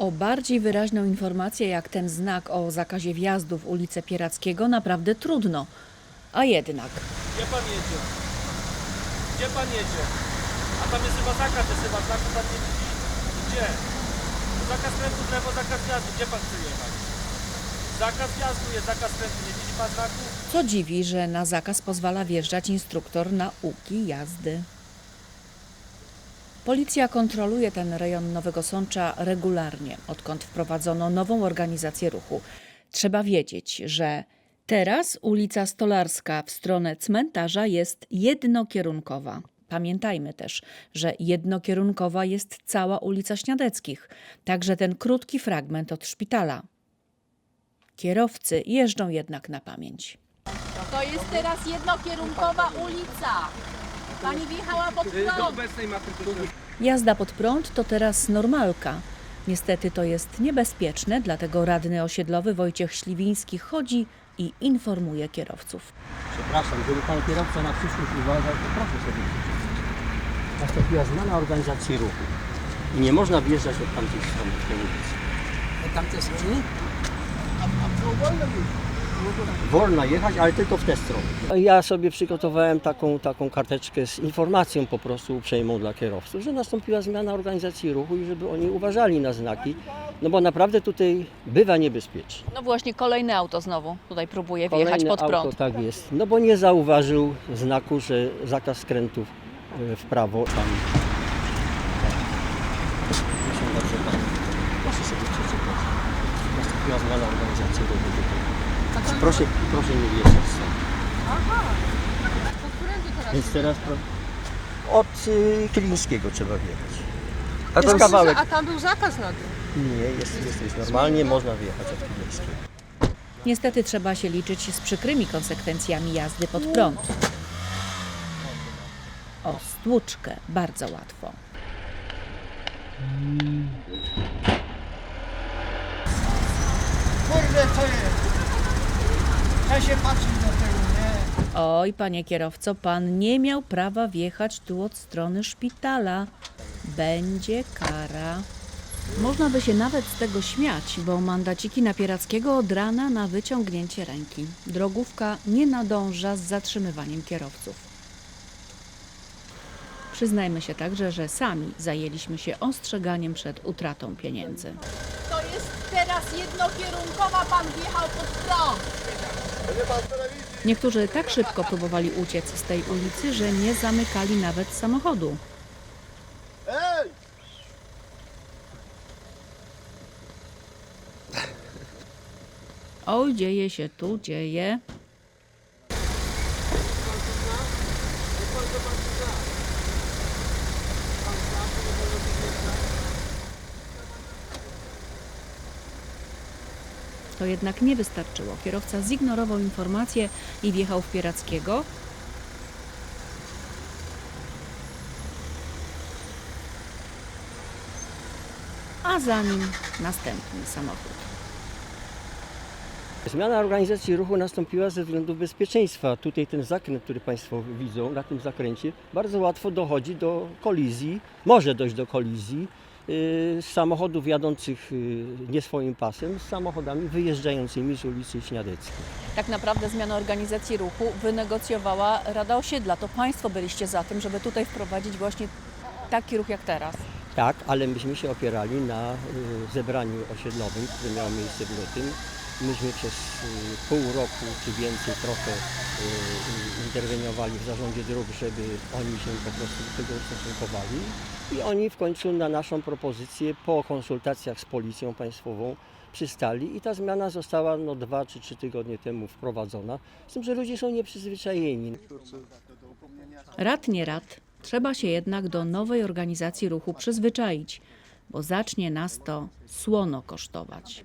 O bardziej wyraźną informację jak ten znak o zakazie wjazdu w ulicę Pierackiego naprawdę trudno. A jednak. Gdzie pan jedzie? Gdzie pan jedzie? A tam jest chyba zakaz, jest chyba znaku pan nie widzi? Gdzie? Zakaz skrętu w lewo, zakaz jazdy. Gdzie pan chce jechać? Zakaz jazdu jest, zakaz skrętu. Nie widzi pan znaku? Co dziwi, że na zakaz pozwala wjeżdżać instruktor nauki jazdy. Policja kontroluje ten rejon Nowego Sącza regularnie, odkąd wprowadzono nową organizację ruchu. Trzeba wiedzieć, że teraz ulica Stolarska w stronę cmentarza jest jednokierunkowa. Pamiętajmy też, że jednokierunkowa jest cała ulica Śniadeckich, także ten krótki fragment od szpitala. Kierowcy jeżdżą jednak na pamięć. To jest teraz jednokierunkowa ulica. Pani wjechała pod prąd. Jazda pod prąd to teraz normalka. Niestety to jest niebezpieczne, dlatego radny osiedlowy Wojciech Śliwiński chodzi i informuje kierowców. Przepraszam, żeby pan kierowca na przyszłość uważał, to proszę sobie przeczytać. Nastąpiła zmiana organizacji ruchu i nie można wjeżdżać od tamtej strony w tej ulicy. Tamte strony? Wolno jechać, ale tylko w tę stronę. Ja sobie przygotowałem taką, taką karteczkę z informacją po prostu uprzejmą dla kierowców, że nastąpiła zmiana organizacji ruchu i żeby oni uważali na znaki, no bo naprawdę tutaj bywa niebezpiecznie. No właśnie, kolejne auto znowu tutaj próbuje Kolejne auto, tak jest, no bo nie zauważył znaku, że zakaz skrętów e, w prawo tam. Proszę sobie przeczytać. Nastąpiła zmiana organizacji ruchu. Proszę, proszę nie wjeżdżać stąd. Więc teraz pro... od y, Kilińskiego trzeba wjechać. A to jest kawałek. A tam był zakaz na tym. Nie, jest, jest, jest normalnie, można wyjechać od Kilińskiego. Niestety trzeba się liczyć z przykrymi konsekwencjami jazdy pod prąd. O stłuczkę bardzo łatwo. Kurde, co jest? Trzeba się patrzeć do tyłu, nie? Oj, panie kierowco, pan nie miał prawa wjechać tu od strony szpitala. Będzie kara. Można by się nawet z tego śmiać, bo mandaciki na Pierackiego od rana na wyciągnięcie ręki. Drogówka nie nadąża z zatrzymywaniem kierowców. Przyznajmy się także, że sami zajęliśmy się ostrzeganiem przed utratą pieniędzy. To jest teraz jednokierunkowa. Pan wjechał pod prąd. Niektórzy tak szybko próbowali uciec z tej ulicy, że nie zamykali nawet samochodu. Oj, dzieje się tu, dzieje. To jednak nie wystarczyło. Kierowca zignorował informację i wjechał w Pierackiego. A za nim następny samochód. Zmiana organizacji ruchu nastąpiła ze względu bezpieczeństwa. Tutaj ten zakręt, który Państwo widzą, na tym zakręcie bardzo łatwo dochodzi do kolizji, może dojść do kolizji z samochodów jadących yy, nie swoim pasem z samochodami wyjeżdżającymi z ulicy Śniadeckiej. Tak naprawdę zmianę organizacji ruchu wynegocjowała Rada Osiedla. To Państwo byliście za tym, żeby tutaj wprowadzić właśnie taki ruch jak teraz. Tak, ale myśmy się opierali na y, zebraniu osiedlowym, które miało miejsce w lutym. Myśmy przez y, pół roku czy więcej trochę y, interweniowali w zarządzie dróg, żeby oni się po prostu do tego ustosunkowali. I oni w końcu na naszą propozycję po konsultacjach z policją państwową przystali i ta zmiana została no, dwa czy trzy tygodnie temu wprowadzona. Z tym, że ludzie są nieprzyzwyczajeni. Rad nie rad, trzeba się jednak do nowej organizacji ruchu przyzwyczaić, bo zacznie nas to słono kosztować.